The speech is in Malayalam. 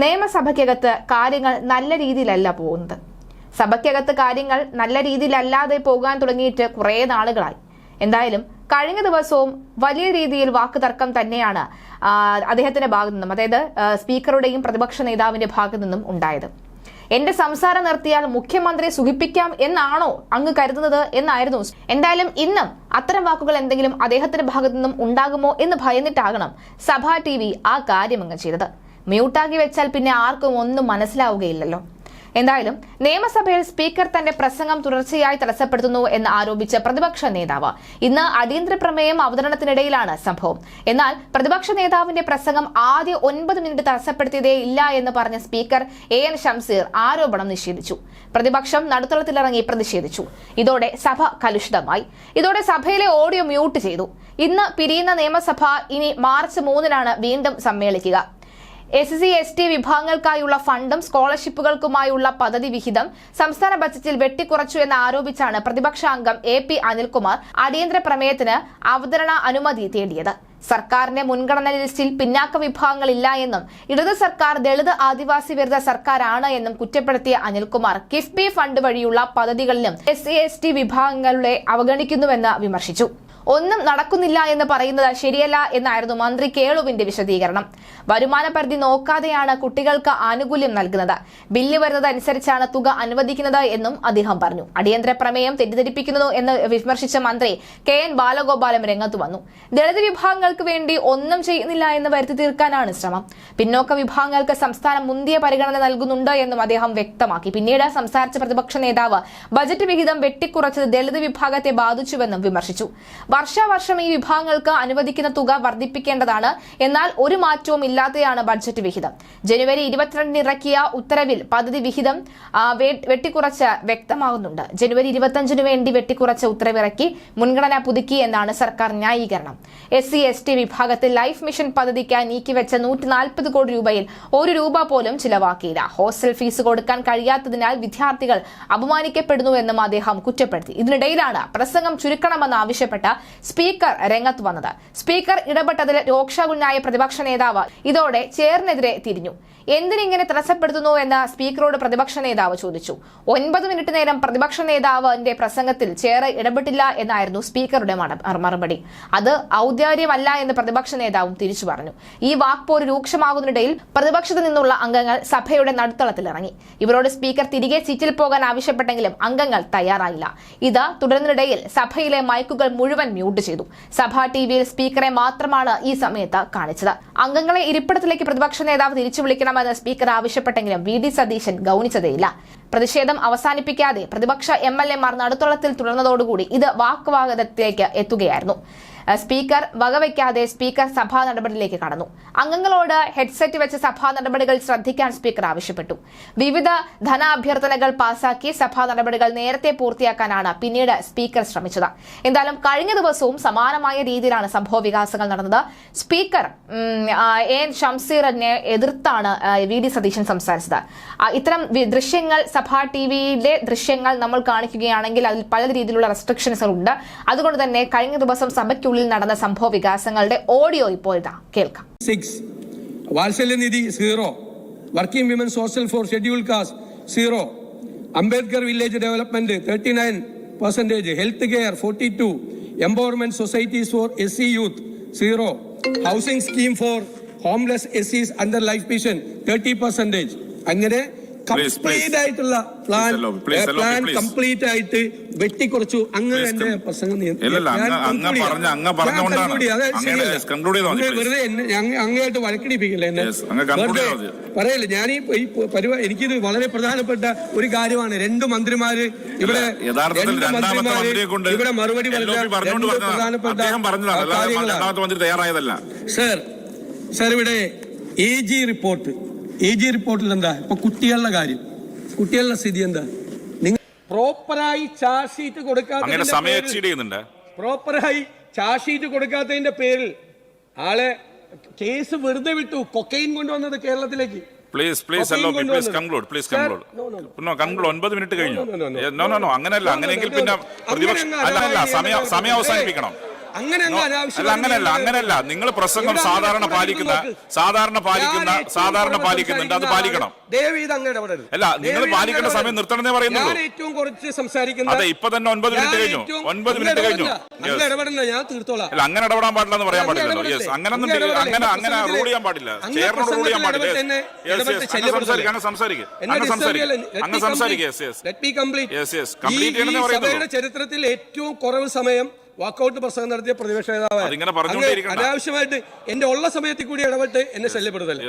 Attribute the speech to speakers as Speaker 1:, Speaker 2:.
Speaker 1: നിയമസഭയ്ക്കകത്ത് കാര്യങ്ങൾ നല്ല രീതിയിലല്ല പോകുന്നത്. സഭയ്ക്കകത്ത് കാര്യങ്ങൾ നല്ല രീതിയിലല്ലാതെ പോകാൻ തുടങ്ങിയിട്ട് കുറേ നാളുകളായി. എന്തായാലും കഴിഞ്ഞ ദിവസവും വലിയ രീതിയിൽ വാക്കുതർക്കം തന്നെയാണ് അദ്ദേഹത്തിന്റെ ഭാഗത്തു നിന്നും അതായത് സ്പീക്കറുടെയും പ്രതിപക്ഷ നേതാവിന്റെ ഭാഗത്തു നിന്നും ഉണ്ടായത്. എന്റെ സംസാരം നിർത്തിയാൽ മുഖ്യമന്ത്രിയെ സുഖിപ്പിക്കാം എന്നാണോ അങ്ങ് കരുതുന്നത് എന്നായിരുന്നു. എന്തായാലും ഇന്നും അത്തരം വാക്കുകൾ എന്തെങ്കിലും അദ്ദേഹത്തിന്റെ ഭാഗത്തു നിന്നും ഉണ്ടാകുമോ എന്ന് ഭയന്നിട്ടാകണം സഭാ ടി ആ കാര്യം അങ്ങ് ചെയ്തത്. മ്യൂട്ടാക്കി വെച്ചാൽ പിന്നെ ആർക്കും ഒന്നും മനസ്സിലാവുകയില്ലല്ലോ. എന്തായാലും നിയമസഭയിൽ സ്പീക്കർ തന്റെ പ്രസംഗം തുടർച്ചയായി തടസ്സപ്പെടുത്തുന്നു എന്ന് ആരോപിച്ച പ്രതിപക്ഷ നേതാവ്. ഇന്ന് അടിയന്തര പ്രമേയം അവതരണത്തിനിടയിലാണ് സംഭവം. എന്നാൽ പ്രതിപക്ഷ നേതാവിന്റെ പ്രസംഗം ആദ്യ ഒൻപത് മിനിറ്റ് തടസ്സപ്പെടുത്തിയതേ ഇല്ല എന്ന് പറഞ്ഞ സ്പീക്കർ എ എൻ ഷംസീർ ആരോപണം നിഷേധിച്ചു. പ്രതിപക്ഷം നടുത്തളത്തിലിറങ്ങി പ്രതിഷേധിച്ചു. ഇതോടെ സഭ കലുഷിതമായി. ഇതോടെ സഭയിലെ ഓഡിയോ മ്യൂട്ട് ചെയ്തു. ഇന്ന് പിരിയുന്ന നിയമസഭ ഇനി മാർച്ച് മൂന്നിനാണ് വീണ്ടും സമ്മേളിക്കുക. എസ് സി എസ് ടി വിഭാഗങ്ങൾക്കായുള്ള ഫണ്ടും സ്കോളർഷിപ്പുകൾക്കുമായുള്ള പദ്ധതി വിഹിതം സംസ്ഥാന ബജറ്റിൽ വെട്ടിക്കുറച്ചു എന്ന് ആരോപിച്ചാണ് പ്രതിപക്ഷാംഗം എ പി അനിൽകുമാർ അടിയന്തര പ്രമേയത്തിന് അവതരണ അനുമതി തേടിയത്. സർക്കാരിന്റെ മുൻഗണന ലിസ്റ്റിൽ പിന്നാക്ക വിഭാഗങ്ങളില്ല എന്നും ഇടത് സർക്കാർ ദളിത് ആദിവാസി വിരുദ്ധ സർക്കാരാണ് എന്നും കുറ്റപ്പെടുത്തിയ അനിൽകുമാർ കിഫ്ബി ഫണ്ട് വഴിയുള്ള പദ്ധതികളിലും എസ് സി എസ് ടി വിഭാഗങ്ങളെ അവഗണിക്കുന്നുവെന്ന് വിമർശിച്ചു. ഒന്നും നടക്കുന്നില്ല എന്ന് പറയുന്നത് ശരിയല്ല എന്നായിരുന്നു മന്ത്രി കേളുവിന്റെ വിശദീകരണം. വരുമാന പരിധി നോക്കാതെയാണ് കുട്ടികൾക്ക് ആനുകൂല്യം നൽകുന്നത്. ബില്ല് വരുന്നത് അനുസരിച്ചാണ് തുക അനുവദിക്കുന്നത് എന്നും അദ്ദേഹം പറഞ്ഞു. അടിയന്തര പ്രമേയം തെറ്റിദ്ധരിപ്പിക്കുന്നു എന്ന് വിമർശിച്ച മന്ത്രി കെ എൻ ബാലഗോപാലം രംഗത്ത് വന്നു. ദളിത് വിഭാഗങ്ങൾക്ക് വേണ്ടി ഒന്നും ചെയ്യുന്നില്ല എന്ന് വരുത്തി തീർക്കാനാണ് ശ്രമം. പിന്നോക്ക വിഭാഗങ്ങൾക്ക് സംസ്ഥാനം മുന്തിയ പരിഗണന നൽകുന്നുണ്ട് എന്നും അദ്ദേഹം വ്യക്തമാക്കി. പിന്നീട് സംസാരിച്ച പ്രതിപക്ഷ നേതാവ് ബജറ്റ് വിഹിതം വെട്ടിക്കുറച്ചത് ദളിത് വിഭാഗത്തെ ബാധിച്ചുവെന്നും വിമർശിച്ചു. വർഷാവർഷം ഈ വിഭാഗങ്ങൾക്ക് അനുവദിക്കുന്ന തുക വർദ്ധിപ്പിക്കേണ്ടതാണ്. എന്നാൽ ഒരു മാറ്റവും ഇല്ലാതെയാണ് ബഡ്ജറ്റ് വിഹിതം. ജനുവരി ഇരുപത്തിരണ്ടിന് ഇറക്കിയ ഉത്തരവിൽ പദ്ധതി വിഹിതം വെട്ടിക്കുറച്ച് വ്യക്തമാകുന്നുണ്ട്. ജനുവരി ഇരുപത്തിയഞ്ചിന് വേണ്ടി വെട്ടിക്കുറച്ച ഉത്തരവിറക്കി മുൻഗണന പുതുക്കി എന്നാണ് സർക്കാർ ന്യായീകരണം. എസ് സി എസ് ടി വിഭാഗത്തിൽ ലൈഫ് മിഷൻ പദ്ധതിക്കായി നീക്കിവെച്ച നൂറ്റി നാൽപ്പത് കോടി രൂപയിൽ ഒരു രൂപ പോലും ചിലവാക്കിയില്ല. ഹോസ്റ്റൽ ഫീസ് കൊടുക്കാൻ കഴിയാത്തതിനാൽ വിദ്യാർത്ഥികൾ അപമാനിക്കപ്പെടുന്നുവെന്നും അദ്ദേഹം കുറ്റപ്പെടുത്തി. ഇതിനിടയിലാണ് പ്രസംഗം ചുരുക്കണമെന്ന് ആവശ്യപ്പെട്ട സ്പീക്കർ രംഗത്ത് വന്നത്. സ്പീക്കർ ഇടപെട്ടതിൽ രോക്ഷകുഞ്ഞായ പ്രതിപക്ഷ നേതാവ് ഇതോടെ ചേറിനെതിരെ തിരിഞ്ഞു. എന്തിനിങ്ങനെ തടസ്സപ്പെടുത്തുന്നു എന്ന് സ്പീക്കറോട് പ്രതിപക്ഷ നേതാവ് ചോദിച്ചു. ഒൻപത് മിനിറ്റ് നേരം പ്രതിപക്ഷ നേതാവിന്റെ പ്രസംഗത്തിൽ ചേർ ഇടപെട്ടില്ല എന്നായിരുന്നു സ്പീക്കറുടെ മറുപടി. അത് ഔദ്യോഗികമല്ല എന്ന് പ്രതിപക്ഷ നേതാവും തിരിച്ചു പറഞ്ഞു. ഈ വാക്പോര് രൂക്ഷമാകുന്നതിനിടയിൽ പ്രതിപക്ഷത്തു നിന്നുള്ള അംഗങ്ങൾ സഭയുടെ നടുത്തളത്തിൽ ഇറങ്ങി. ഇവരോട് സ്പീക്കർ തിരികെ സീറ്റിൽ പോകാൻ ആവശ്യപ്പെട്ടെങ്കിലും അംഗങ്ങൾ തയ്യാറായില്ല. ഇത് തുടരുന്നിടയിൽ സഭയിലെ മൈക്കുകൾ മുഴുവൻ മ്യൂട്ട് ചെയ്തു. സഭാ ടി വിയിൽ സ്പീക്കറെ മാത്രമാണ് ഈ സമയത്ത് കാണിച്ചത്. അംഗങ്ങളെ ഇരിപ്പിടത്തിലേക്ക് പ്രതിപക്ഷ നേതാവ് തിരിച്ചു വിളിക്കണമെന്ന് സ്പീക്കർ ആവശ്യപ്പെട്ടെങ്കിലും വി ഡി സതീശൻ ഗൗനിച്ചതേയില്ല. പ്രതിഷേധം അവസാനിപ്പിക്കാതെ പ്രതിപക്ഷ എം എൽ എമാർ നടുത്തളത്തിൽ തുടർന്നതോടുകൂടി ഇത് വാക്കുവാദത്തിലേക്ക് എത്തുകയായിരുന്നു. സ്പീക്കർ വകവയ്ക്കാതെ സ്പീക്കർ സഭാ നടപടിയിലേക്ക് കടന്നു. അംഗങ്ങളോട് ഹെഡ്സെറ്റ് വെച്ച് സഭാ നടപടികൾ ശ്രദ്ധിക്കാൻ സ്പീക്കർ ആവശ്യപ്പെട്ടു. വിവിധ ധനാഭ്യർത്ഥനകൾ പാസാക്കി സഭാ നടപടികൾ നേരത്തെ പൂർത്തിയാക്കാനാണ് പിന്നീട് സ്പീക്കർ ശ്രമിച്ചത്. എന്തായാലും കഴിഞ്ഞ ദിവസവും സമാനമായ രീതിയിലാണ് സംഭവ വികാസങ്ങൾ നടന്നത്. സ്പീക്കർ എൻ ഷംസീറിനെ എതിർത്താണ് വി ഡി സതീശൻ സംസാരിച്ചത്. ഇത്തരം ദൃശ്യങ്ങൾ സഭാ ടി വിയിലെ ദൃശ്യങ്ങൾ നമ്മൾ കാണിക്കുകയാണെങ്കിൽ അതിൽ പല രീതിയിലുള്ള റെസ്ട്രിക്ഷൻസുകൾ ഉണ്ട്. അതുകൊണ്ട് തന്നെ കഴിഞ്ഞ ദിവസം സഭയ്ക്കുള്ളിൽ നടന്ന സംഭവ വികാസങ്ങളുടെ ഓഡിയോ ഇപ്പോൾ ഇതാ കേൾക്കാം.
Speaker 2: Six Vatsalyanidhi zero working women social four schedule caste zero Ambedkar village development thirty nine percentage health care forty two empowerment societies four S C youth zero housing scheme four homeless S Cs under life mission thirty percentage അങ്ങനെ. കംപ്ലീറ്റ് ആയിട്ടുള്ള പ്ലാൻ പ്ലാൻ കംപ്ലീറ്റ് ആയിട്ട് വെട്ടിക്കുറച്ചു. അങ്ങ്
Speaker 3: Please
Speaker 2: എന്റെ. പ്രസംഗം
Speaker 3: അങ്ങനെ.
Speaker 2: വെറുതെ അങ്ങയായിട്ട് അങ്ങ് വഴക്കിടിപ്പിക്കില്ല എന്നെ? വെറുതെ പറയല്ലേ ഞാൻ ഈ പരിപാടി എനിക്കിത് വളരെ പ്രധാനപ്പെട്ട ഒരു കാര്യമാണ്. രണ്ട് മന്ത്രിമാര് ഇവിടെ രണ്ട് മന്ത്രിമാര് ഇവിടെ മറുപടി പറഞ്ഞ. പ്രധാനപ്പെട്ട കാര്യങ്ങളാണ്. സർ സർ ഇവിടെ A G report A G റിപ്പോർട്ടിൽ എന്താ ഇപ്പൊ കുട്ടികളുടെ കാര്യം. കുട്ടികളുടെ സ്ഥിതി എന്താ? നിങ്ങൾ പ്രോപ്പറായി ചാർജ് ഷീറ്റ്
Speaker 3: കൊടുക്കാത്ത
Speaker 2: പ്രോപ്പറായി ചാർജ് ഷീറ്റ് കൊടുക്കാത്തതിന്റെ പേരിൽ ആളെ കേസ് വെറുതെ വിട്ടു. കൊക്കൈൻ കൊണ്ടുവന്നത് കേരളത്തിലേക്ക്.
Speaker 3: Please please allow please. Conclude please conclude. No conclude ഒൻപത് മിനിറ്റ് കഴിഞ്ഞു.
Speaker 2: No, no, no, no.
Speaker 3: No no no അങ്ങനെയല്ല അങ്ങനെയെങ്കിൽ പിന്നെ. പ്രതിപക്ഷം അല്ല അല്ല സമയം സമയം അവസാനിപ്പിക്കണം.
Speaker 2: അങ്ങനെ
Speaker 3: അങ്ങനെയല്ല
Speaker 2: നിങ്ങൾ
Speaker 3: അങ്ങനെയല്ല നിങ്ങൾ പ്രസംഗം സാധാരണ പാലിക്കുന്ന സാധാരണ പാലിക്കുന്ന സാധാരണ പാലിക്കുന്നുണ്ട്. അത് പാലിക്കണം. അല്ല, നിങ്ങൾ പാലിക്കേണ്ട സമയം. നിർത്തണമെന്നേ പറയുന്നുള്ളൂ.
Speaker 2: ഏറ്റവും കുറച്ച് സംസാരിക്കുന്നത്
Speaker 3: അതെ, ഇപ്പൊ തന്നെ ഒൻപത് മിനിറ്റ് കഴിഞ്ഞു. ഒൻപത് മിനിറ്റ് കഴിഞ്ഞു.
Speaker 2: ഞാൻ തീർത്തോളാം.
Speaker 3: അല്ല അങ്ങനെ ഇടപെടാൻ പാടില്ല എന്ന് പറയാൻ
Speaker 2: പാടില്ല
Speaker 3: പാടില്ലല്ലോ. യെസ് അങ്ങനെ. അങ്ങനെ അങ്ങനെ റൂൾ ചെയ്യാൻ പാടില്ല. ചേർന്ന് റൂൾ ചെയ്യാൻ പാടില്ല. സംസാരിക്കുക അങ്ങനെ സംസാരിക്കുക. യെസ് യെസ് കംപ്ലീറ്റ്
Speaker 2: പറയുന്നത് ചരിത്രത്തിൽ ഏറ്റവും കുറവ് സമയം വാക്കൌട്ട് പ്രസംഗം നടത്തിയ പ്രതിപക്ഷ നേതാവ്. അനാവശ്യമായിട്ട് എന്റെ ഉള്ള സമയത്തിൽ കൂടി ഇടപെട്ട് എന്നെ ശല്യപ്പെടുത്തല്ലേ